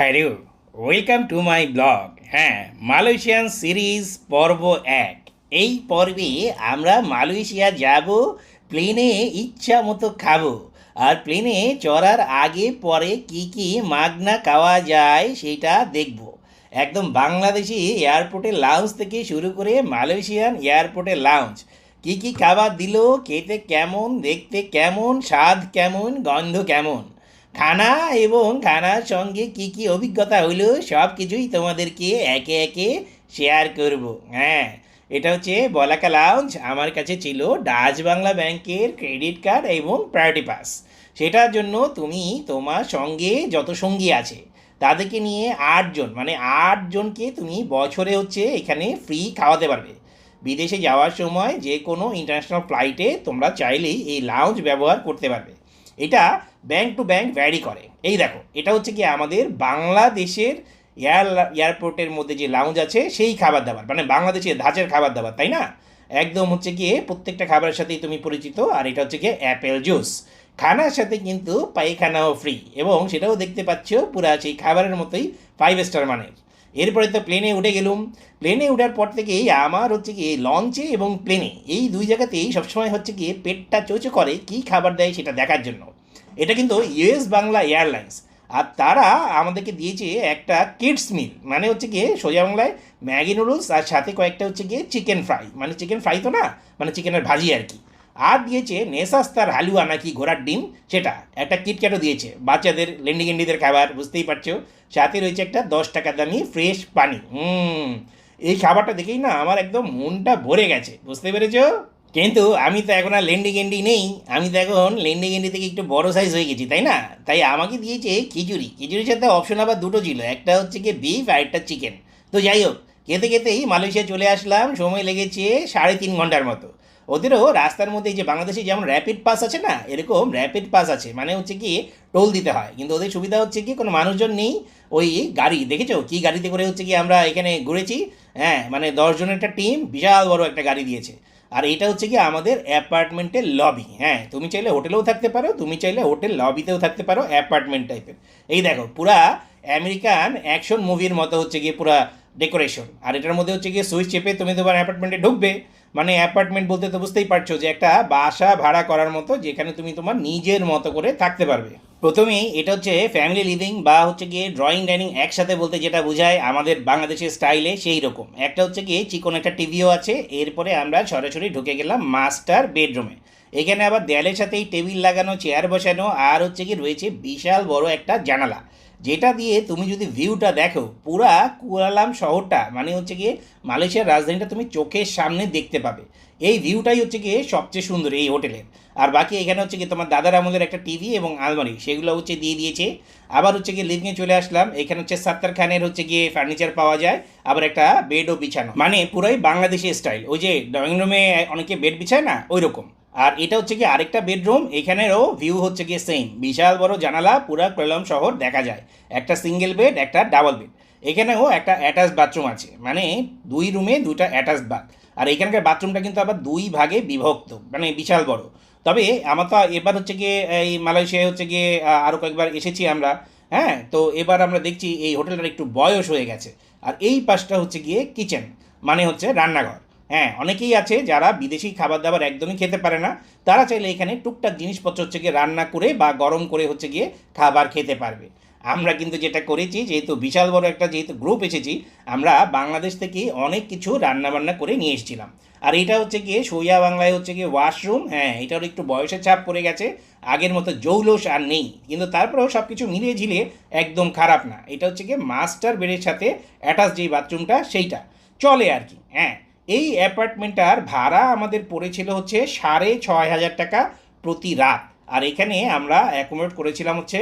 Hello welcome to my blog. হ্যাঁ Malaysian series পর্ব এক। এই পর্বে আমরা মালয়েশিয়া যাব, প্লেনে ইচ্ছা মতো খাব। আর প্লেনে চড়ার আগে, পরে কি কি মাগনা খাওয়া যায় সেটা দেখব। একদম বাংলাদেশি এয়ারপোর্টের লাউঞ্জ থেকে শুরু করে মালয়েশিয়ান এয়ারপোর্টের লাউঞ্জ কি কি খাবার দিল, খেতে কেমন, দেখতে কেমন, স্বাদ কেমন, গন্ধ কেমন? খানা এবং খানার সঙ্গে কি কি অভিজ্ঞতা হলো সব কিছুই তোমাদেরকে একে একে শেয়ার করব। হ্যাঁ এটা হচ্ছে বলাকা লাউঞ্জ আমার কাছে ছিল ডাচ বাংলা ব্যাংকের ক্রেডিট কার্ড এবং প্রায়োরিটি পাস সেটার জন্য তুমি তোমার সঙ্গে যত সঙ্গী আছে, তাদেরকে নিয়ে আটজন মানে আটজনকে তুমি বছরে হচ্ছে এখানে ফ্রি খাওয়াতে পারবে। বিদেশে যাওয়ার সময় যে কোনো ইন্টারন্যাশনাল ফ্লাইটে তোমরা চাইলেই এই লাউঞ্জ ব্যবহার করতে পারবে। এটা ব্যাংক টু ব্যাংক ভ্যারি করে। এই দেখো, এটা হচ্ছে কি আমাদের বাংলাদেশের এয়ার এয়ারপোর্টের মধ্যে যে লাউঞ্জ আছে, সেই খাবার দাবার মানে বাংলাদেশের ধাঁচের খাবার দাবার তাই না? একদম হচ্ছে গিয়ে প্রত্যেকটা খাবারের সাথেই তুমি পরিচিত, আর এটা হচ্ছে গিয়ে অ্যাপেল জুস খানার সাথে কিন্তু পায়খানাও ফ্রি এবং সেটাও দেখতে পাচ্ছ পুরা সেই খাবারের মতোই ফাইভ স্টার মানের। এরপরে তো প্লেনে উঠে গেলুম। প্লেনে উঠার পর থেকেই আমার হচ্ছে কি লঞ্চে এবং প্লেনে এই দুই জায়গাতেই সবসময় হচ্ছে গিয়ে পেটটা চোচো করে কী খাবার দেয় সেটা দেখার জন্য। এটা কিন্তু ইউএস বাংলা এয়ারলাইন্স। আর তারা আমাদেরকে দিয়েছে একটা কিডস মিল মানে হচ্ছে গিয়ে সোজা বাংলায় ম্যাগি নুডলস, আর সাথে কয়েকটা হচ্ছে গিয়ে চিকেন ফ্রাই। মানে চিকেন ফ্রাই তো না মানে চিকেনের ভাজি আর কি। আর দিয়েছে নেশাস্তার হালুয়া নাকি ঘোড়ার ডিম, সেটা একটা কিটক্যাটও দিয়েছে, বাচ্চাদের, লেন্ডি গেন্ডিদের খাবার, বুঝতেই পারছ। সাথে রয়েছে একটা দশ টাকা দামি ফ্রেশ পানি, হুম। এই খাবারটা দেখেই না আমার একদম মনটা ভরে গেছে, বুঝতে পেরেছ? কিন্তু আমি তো এখন আর লেন্ডি গেন্ডি নেই। আমি তো এখন লেন্ডি গেন্ডি থেকে একটু বড় সাইজ হয়ে গেছি, তাই না? তাই আমাকে দিয়েছে খিচুড়ি। খিচুড়ির সাথে অপশন আবার দুটো ছিল, একটা হচ্ছে গিয়ে বিফ আর একটা চিকেন তো যাই হোক, খেতে খেতেই মালয়েশিয়া চলে আসলাম, সময় লেগেছে সাড়ে তিন ঘণ্টার মতো। ওদেরও রাস্তার মধ্যে যে বাংলাদেশে যেমন র্যাপিড পাস আছে না, এরকম র্যাপিড পাস আছে মানে হচ্ছে কি টোল দিতে হয়। কিন্তু ওদের সুবিধা হচ্ছে কি কোনো মানুষজন নেই ওই গাড়ি, দেখেছ? কি গাড়িতে করে হচ্ছে কি আমরা এখানে ঘুরেছি? হ্যাঁ মানে দশজনের একটা টিম বিশাল বড় একটা গাড়ি দিয়েছে। আর এটা হচ্ছে কি আমাদের অ্যাপার্টমেন্টের লবি হ্যাঁ তুমি চাইলে হোটেলেও থাকতে পারো, তুমি চাইলে হোটেল লবিতেও থাকতে পারো অ্যাপার্টমেন্ট টাইপের এই দেখো, পুরা আমেরিকান অ্যাকশন মুভির মতো হচ্ছে গিয়ে পুরা ডেকোরেশন আর এটার মধ্যে হচ্ছে গিয়ে সুইচ চেপে তুমি তোমার অ্যাপার্টমেন্টে ঢুকবে। মানে অ্যাপার্টমেন্ট বলতে তো বুঝতেই পারছ যে একটা বাসা ভাড়া করার মতো যেখানে তুমি তোমার নিজের মতো করে থাকতে পারবে। প্রথমেই এটা হচ্ছে ফ্যামিলি লিভিং বা হচ্ছে গিয়ে ড্রয়িং ডাইনিং একসাথে বলতে যেটা বোঝায় আমাদের বাংলাদেশের স্টাইলে সেই রকম। একটা হচ্ছে গিয়ে চিকন একটা টিভিও আছে, এরপরে আমরা সরাসরি ঢুকে গেলাম মাস্টার বেডরুমে এখানে আবার দেয়ালের সাথেই টেবিল লাগানো চেয়ার বসানো, আর হচ্ছে কি রয়েছে বিশাল বড় একটা জানালা। যেটা দিয়ে তুমি যদি ভিউটা দেখো, পুরা কুয়ালাম শহরটা মানে হচ্ছে গিয়ে মালয়েশিয়ার রাজধানীটা তুমি চোখের সামনে দেখতে পাবে। এই ভিউটাই হচ্ছে গিয়ে সবচেয়ে সুন্দর এই হোটেলের। আর বাকি এখানে হচ্ছে গিয়ে তোমার দাদার আমলের একটা টিভি এবং আলমারি, সেগুলো হচ্ছে দিয়ে দিয়েছে। আবার হচ্ছে গিয়ে লিভিংয়ে চলে আসলাম, এখানে হচ্ছে সাত্তার খানের হচ্ছে গিয়ে ফার্নিচার পাওয়া যায়, আবার একটা বেডও বিছানো। মানে পুরাই বাংলাদেশি স্টাইল ওই যে ড্রয়িং রুমে অনেকে বেড বিছায় না ওই রকম আর এটা হচ্ছে কি আরেকটা বেডরুম, এখানেরও ভিউ হচ্ছে গিয়ে সেম বিশাল বড় জানালা, পুরা কোলাম শহর দেখা যায়। একটা সিঙ্গেল বেড একটা ডাবল বেড এখানেও একটা অ্যাটাচ বাথরুম আছে। মানে দুই রুমে দুটা অ্যাটাচ বাথ আর এখানকার বাথরুমটা কিন্তু আবার দুই ভাগে বিভক্ত। মানে বিশাল বড়। তবে আমার তো এবার হচ্ছে গিয়ে এই মালয়েশিয়ায় হচ্ছে গিয়ে আরও কয়েকবার এসেছি আমরা। হ্যাঁ তো এবার আমরা দেখছি এই হোটেলটার একটু বয়স হয়ে গেছে। আর এই পাশটা হচ্ছে গিয়ে কিচেন মানে হচ্ছে রান্নাঘর। হ্যাঁ অনেকেই আছে যারা বিদেশি খাবার দাবার একদমই খেতে পারে না। তারা চাইলে এখানে টুকটাক জিনিসপত্র হচ্ছে গিয়ে রান্না করে বা গরম করে হচ্ছে গিয়ে খাবার খেতে পারবে। আমরা কিন্তু যেটা করেছি, যেহেতু বিশাল বড় একটা যেহেতু গ্রুপ এসেছি, আমরা বাংলাদেশ থেকে অনেক কিছু রান্না বান্না করে নিয়ে এসেছিলাম। আর এটা হচ্ছে গিয়ে সোয়া বাংলায় হচ্ছে গিয়ে ওয়াশরুম হ্যাঁ এটার একটু বয়সের চাপ পড়ে গেছে, আগের মতো জৌলস আর নেই। কিন্তু তারপরেও সব কিছু মিলিয়ে ঝিলিয়ে একদম খারাপ না। এটা হচ্ছে গিয়ে মাস্টার বেডের সাথে অ্যাটাচ যেই বাথরুমটা সেইটা। চলে আর কি হ্যাঁ। এই অ্যাপার্টমেন্টটার ভাড়া আমাদের পড়েছিল হচ্ছে সাড়ে ছয় হাজার টাকা প্রতি রাত। আর এখানে আমরা অ্যাকোমোডেট করেছিলাম হচ্ছে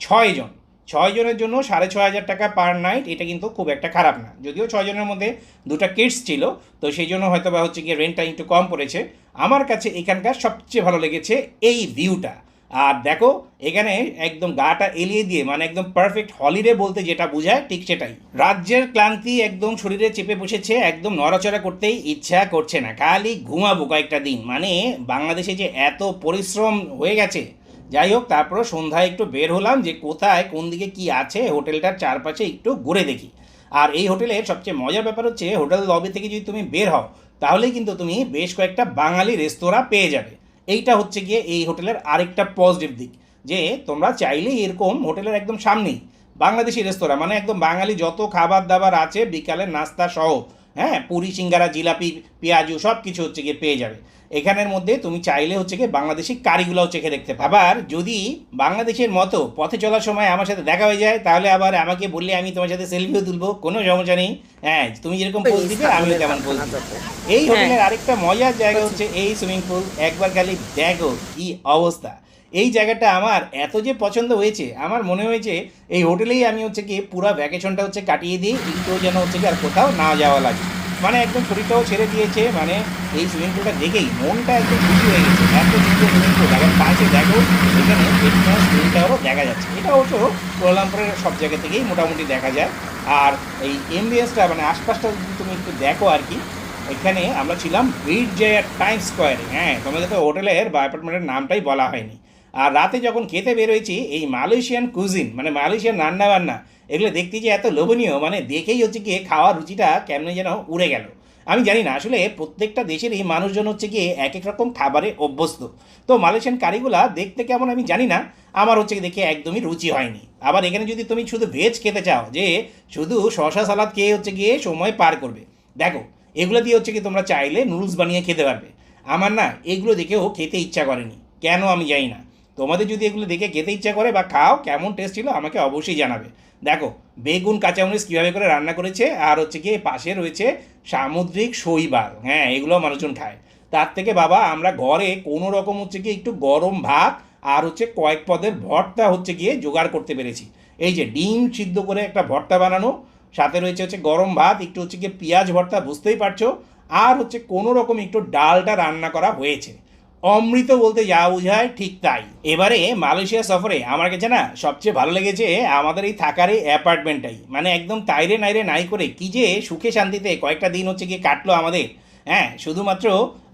ছয় জন। ছয় জনের জন্য সাড়ে ছয় হাজার টাকা পার নাইট এটা কিন্তু খুব একটা খারাপ না। যদিও ছয় জনের মধ্যে দুটো কিডস ছিল, তো সেই জন্য হয়তো বা হচ্ছে গিয়ে রেন্টটা একটু কম পড়েছে। আমার কাছে এখানকার সবচেয়ে ভালো লেগেছে এই ভিউটা আর দেখো, এখানে একদম গাটা এলিয়ে দিয়ে মানে একদম পারফেক্ট হলিডে বলতে যেটা বোঝায়, ঠিক সেটাই। রাজ্যের ক্লান্তি একদম শরীরে চেপে বসেছে, একদম নড়াচড়া করতেই ইচ্ছা করছে না। খালি ঘুমাবো কয়েকটা দিন। মানে বাংলাদেশে যে এত পরিশ্রম হয়ে গেছে, যাই হোক তারপরে সন্ধ্যায় একটু বের হলাম যে কোথায়, কোন দিকে কি আছে, হোটেলটার চারপাশে একটু ঘুরে দেখি। আর এই হোটেলের সবচেয়ে মজার ব্যাপার হচ্ছে, হোটেল লবি থেকে যদি তুমি বের হও, তাহলেই কিন্তু তুমি বেশ কয়েকটা বাঙালি রেস্তোরাঁ পেয়ে যাবে। এইটা হচ্ছে গিয়ে এই হোটেলের আরেকটা পজিটিভ দিক, যে তোমরা চাইলেই এরকম হোটেলের একদম সামনেই বাংলাদেশি রেস্তোরাঁ মানে একদম বাঙালি যত খাবার দাবার আছে বিকালে নাস্তা সহ হ্যাঁ পুরি, সিঙ্গারা, জিলাপি, পেঁয়াজু সব কিছু হচ্ছে গিয়ে পেয়ে যাবে। এখানের মধ্যে তুমি চাইলে হচ্ছে কি বাংলাদেশি কারিগুলোও চেখে দেখতে পাবে। আবার যদি বাংলাদেশের মতো পথে চলার সময় আমার সাথে দেখা হয়ে যায় তাহলে আবার আমাকে বললে আমি তোমার সাথে সেলফিও তুলবো কোনো সমস্যা নেই। হ্যাঁ তুমি যেরকম পোজ দিবে আমিও তেমন পোজ দিব। এই হোটেলের আরেকটা মজার জায়গা হচ্ছে এই সুইমিং পুল একবার খালি দেখো কি অবস্থা। এই জায়গাটা আমার এত যে পছন্দ হয়েছে আমার মনে হয়েছে এই হোটেলেই আমি হচ্ছে কি পুরো ভ্যাকেশনটা হচ্ছে কাটিয়ে দিই কিন্তু যেন হচ্ছে কি আর কোথাও না যাওয়া লাগে। মানে একদম শরীরটাও ছেড়ে দিয়েছে মানে এই সুইমিং পুলটা দেখেই মনটা একদম খুশি হয়ে গেছে। এত সুন্দর সুইমিং পুল আবার পাশে দেখো, এখানে ফিটনেস টাওয়ারও দেখা যাচ্ছে। এটা অবশ্য কোলালামপুরের সব জায়গা থেকেই মোটামুটি দেখা যায়। আর এই এমবিএসটা মানে আশপাশটা যদি তুমি একটু দেখো আর কি, এখানে আমরা ছিলাম ব্রিড যে টাইম স্কোয়ারে হ্যাঁ তোমাদের তো হোটেলের বা অ্যাপার্টমেন্টের নামটাই বলা হয়নি। আর রাতে যখন খেতে বেরোয়েছি, এই মালয়েশিয়ান কুজিন মানে মালয়েশিয়ান রান্না বান্না এগুলো দেখতে যে এত লোভনীয় মানে দেখেই হচ্ছে গিয়ে খাওয়ার রুচিটা কেমন যেন উড়ে গেল। আমি জানি না, আসলে প্রত্যেকটা দেশেরই মানুষজন হচ্ছে গিয়ে এক এক রকম খাবারে অভ্যস্ত। তো মালয়েশিয়ান কারিগুলা দেখতে কেমন আমি জানি না, আমার হচ্ছে দেখে একদমই রুচি হয়নি। আবার এখানে যদি তুমি শুধু ভেজ খেতে চাও, যে শুধু শশা সালাদ খেয়ে হচ্ছে গিয়ে সময় পার করবে, দেখো, এগুলো দিয়ে হচ্ছে কি তোমরা চাইলে নুডলস বানিয়ে খেতে পারবে। আমার না এগুলো দেখেও খেতে ইচ্ছা করেনি, কেন আমি জানি না। তোমাদের যদি এগুলো দেখে খেতে ইচ্ছা করে বা খাও, কেমন টেস্ট ছিল, আমাকে অবশ্যই জানাবে। দেখো, বেগুন কাঁচামরিচ কীভাবে করে রান্না করেছে, আর হচ্ছে গিয়ে পাশে রয়েছে সামুদ্রিক শৈবাল। হ্যাঁ এগুলো মানুষজন খায়। তার থেকে বাবা, আমরা ঘরে কোনো রকম হচ্ছে গিয়ে একটু গরম ভাত আর হচ্ছে কয়েক পদের ভর্তা হচ্ছে গিয়ে জোগাড় করতে পেরেছি। এই যে ডিম সিদ্ধ করে একটা ভর্তা বানানো, সাথে রয়েছে হচ্ছে গরম ভাত, একটু হচ্ছে গিয়ে পেঁয়াজ ভর্তা, বুঝতেই পারছ? আর হচ্ছে কোনো রকম একটু ডালটা রান্না করা হয়েছে। অমৃত বলতে যা বোঝায় ঠিক তাই। এবারে মালয়েশিয়া সফরে আমার কাছে না সবচেয়ে ভালো লেগেছে আমাদের এই থাকার এই অ্যাপার্টমেন্টটাই। মানে একদম তাইরে নাইরে নাই করে কি যে সুখে শান্তিতে কয়েকটা দিন হচ্ছে গিয়ে কাটলো আমাদের। হ্যাঁ শুধুমাত্র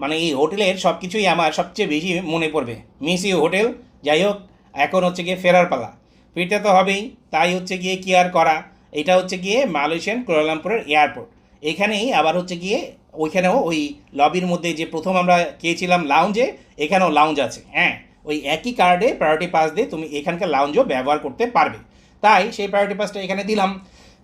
মানে এই হোটেলের সব কিছুই আমার সবচেয়ে বেশি মনে পড়বে। Miss you hotel. যাই হোক, এখন হচ্ছে গিয়ে ফেরার পালা। ফিরতে তো হবেই, তাই হচ্ছে গিয়ে কি আর করা? এটা হচ্ছে গিয়ে মালয়েশিয়ান কুয়ালালামপুরের এয়ারপোর্ট এখানেই আবার হচ্ছে গিয়ে ওইখানেও ওই লবির মধ্যে যে প্রথম আমরা গিয়েছিলাম লাউঞ্জে এখানেও লাউঞ্জ আছে। হ্যাঁ ওই একই কার্ডে প্রায়োরিটি পাস দিয়ে তুমি এখানকার লাউঞ্জও ব্যবহার করতে পারবে। তাই সেই প্রায়োরিটি পাসটা এখানে দিলাম।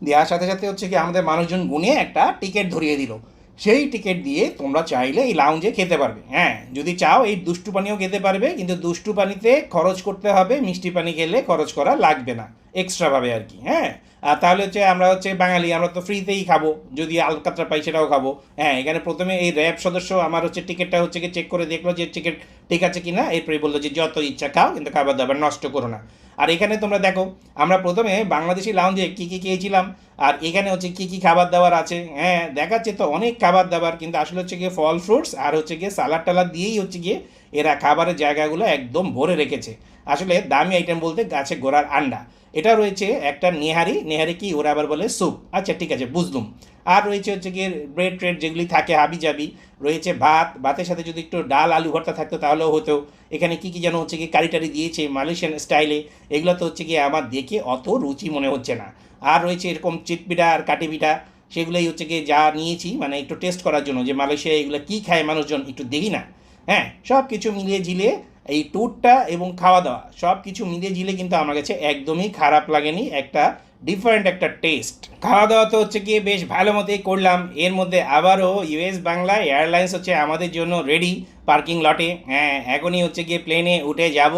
দেওয়ার সাথে সাথে হচ্ছে কি আমাদের মানুষজন গুনে একটা টিকিট ধরিয়ে দিল। সেই টিকিট দিয়ে তোমরা চাইলে এই লাউঞ্জে খেতে পারবে। হ্যাঁ যদি চাও এই দুষ্টু পানিও খেতে পারবে, কিন্তু দুষ্টু পানিতে খরচ করতে হবে মিষ্টি পানি খেলে খরচ করা লাগবে না। এক্সট্রাভাবে আর কি হ্যাঁ? আর তাহলে হচ্ছে আমরা হচ্ছে বাঙালি, আমরা তো ফ্রিতেই খাব, যদি আলকাতরা পাই সেটাও খাব। হ্যাঁ এখানে প্রথমে এই র্যাব সদস্য আমার হচ্ছে টিকিটটা হচ্ছে কি চেক করে দেখল যে টিকিট ঠিক আছে কি না এরপরে বলল যে যত ইচ্ছা খাও, কিন্তু খাবার দাবার নষ্ট করো না। আর এখানে তোমরা দেখো, আমরা প্রথমে বাংলাদেশি লাউঞ্জে কী কী খেয়েছিলাম, আর এখানে হচ্ছে কী কী খাবার দাবার আছে হ্যাঁ? দেখাচ্ছে তো অনেক খাবার দাবার, কিন্তু আসলে হচ্ছে গিয়ে ফল ফ্রুটস আর হচ্ছে গিয়ে সালাড টালাদ দিয়েই হচ্ছে গিয়ে এরা খাবারের জায়গাগুলো একদম ভরে রেখেছে। আসলে দামি আইটেম বলতে গাছে গোড়ার আন্ডা। এটা রয়েছে একটা নেহারি নেহারি কি ওরা আবার বলে স্যুপ আচ্ছা ঠিক আছে, বুঝলুম। আর রয়েছে হচ্ছে গিয়ে ব্রেড ট্রেড যেগুলি থাকে হাবি জাবি রয়েছে ভাত। ভাতের সাথে যদি একটু ডাল, আলু ভর্তা থাকতো তাহলেও হতো। এখানে কী কী যেন হচ্ছে গিয়ে কারি টারি দিয়েছে মালয়েশিয়ান স্টাইলে এগুলো তো হচ্ছে গিয়ে আমার দেখে অত রুচি মনে হচ্ছে না। আর রয়েছে এরকম চিটপিঠা আর কাটি পিঠা সেগুলোই হচ্ছে গিয়ে যা নিয়েছি মানে একটু টেস্ট করার জন্য যে মালয়েশিয়া এগুলো কী খায় মানুষজন একটু দেখি না। হ্যাঁ সব কিছু মিলিয়ে ঝিলিয়ে এই ট্যুরটা এবং খাওয়া দাওয়া সব কিছু মিলে ঝিলে কিন্তু আমার কাছে একদমই খারাপ লাগেনি, একটা ডিফারেন্ট একটা টেস্ট খাওয়া দাওয়া তো হচ্ছে গিয়ে বেশ ভালো মতোই করলাম, এর মধ্যে আবারও ইউএস বাংলা এয়ারলাইন্স হচ্ছে আমাদের জন্য রেডি পার্কিং লটে হ্যাঁ এখনই হচ্ছে গিয়ে প্লেনে উঠে যাব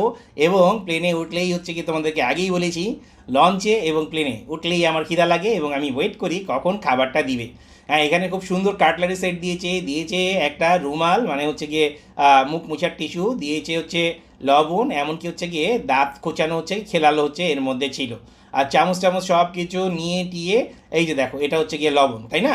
এবং প্লেনে উঠলেই হচ্ছে গিয়ে তোমাদেরকে আগেই বলেছি লঞ্চে এবং প্লেনে উঠলেই আমার খিদা লাগে এবং আমি ওয়েট করি কখন খাবারটা দিবে। হ্যাঁ এখানে খুব সুন্দর কাটলারি সেট দিয়েছে দিয়েছে একটা রুমাল মানে হচ্ছে গিয়ে মুখ মুছার টিস্যু, দিয়েছে হচ্ছে লবণ, এমনকি হচ্ছে গিয়ে দাঁত খোঁচানো হচ্ছে, খেলালো হচ্ছে, এর মধ্যে ছিল। আর চামচ চামচ সব কিছু নিয়ে টিয়ে, এই যে দেখো, এটা হচ্ছে গিয়ে লবণ, তাই না?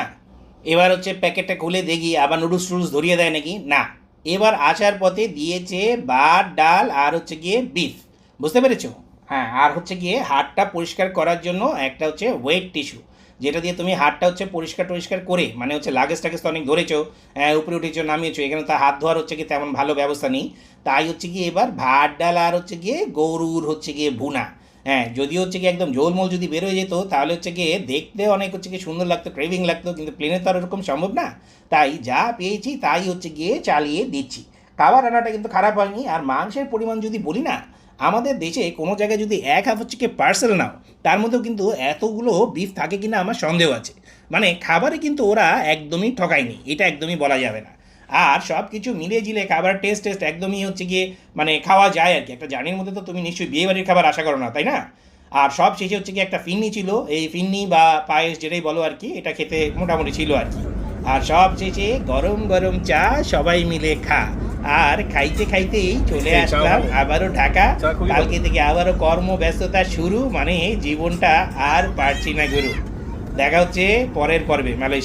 এবার হচ্ছে প্যাকেটটা খুলে দেখি, আবার নুডলস টুডলস ধরিয়ে দেয় নাকি? না। এবার আসার পথে দিয়েছে ভাত, ডাল, আর হচ্ছে গিয়ে বিফ। বুঝতে পেরেছ? হ্যাঁ আর হচ্ছে গিয়ে হাতটা পরিষ্কার করার জন্য একটা হচ্ছে ওয়েট টিস্যু যেটা দিয়ে তুমি হাতটা হচ্ছে পরিষ্কার টরিষ্কার করে মানে হচ্ছে লাগেজ টাগেজ তো অনেক ধরেছো উপরে উঠেছো নামিয়েছো, এখানে তার হাত ধোয়ার হচ্ছে কি তেমন ভালো ব্যবস্থা নেই। তাই হচ্ছে কি এবার ভাত, ডাল আর হচ্ছে গিয়ে গরুর হচ্ছে গিয়ে ভুনা। হ্যাঁ যদি হচ্ছে কি একদম ঝোলমোল যদি বেরোয় যেত, তাহলে হচ্ছে গিয়ে দেখতে অনেক হচ্ছে কি সুন্দর লাগতো ক্রেভিং লাগতো, কিন্তু প্লেনে তো আর এরকম সম্ভব না। তাই যা পেয়েছি তাই হচ্ছে গিয়ে চালিয়ে দিচ্ছি। খাবার রান্নাটা কিন্তু খারাপ হয়নি, আর মাংসের পরিমাণ যদি বলি না আমাদের দেশে কোনো জায়গায় যদি এক হাফ হচ্ছে কি পার্সেল নাও, তার মধ্যেও কিন্তু এতগুলো বিফ থাকে কিনা আমার সন্দেহ আছে। মানে খাবারে কিন্তু ওরা একদমই ঠকায়নি, এটা একদমই বলা যাবে না। আর সব কিছু মিলিয়ে জিলে খাবার টেস্ট টেস্ট একদমই হচ্ছে গিয়ে মানে খাওয়া যায় আর কি। একটা জার্নির মধ্যে তো তুমি নিশ্চয়ই বিয়ে বাড়ির খাবার আশা করো না, তাই না? আর সব শেষে হচ্ছে কি একটা ফিন্নি ছিল, এই ফিন্নি বা পায়েস যেটাই বলো আর কি, এটা খেতে মোটামুটি ছিল আর কি। আর সব শেষে গরম গরম চা সবাই মিলে খা। আর খাইতে খাইতেই চলে এই চলে আসলাম। আবারও ঢাকা। কালকে থেকে আবারও কর্ম ব্যস্ততা শুরু মানে জীবনটা আর পারছি না গুরু। দেখা হচ্ছে পরের পর্বে মালয়েশিয়া।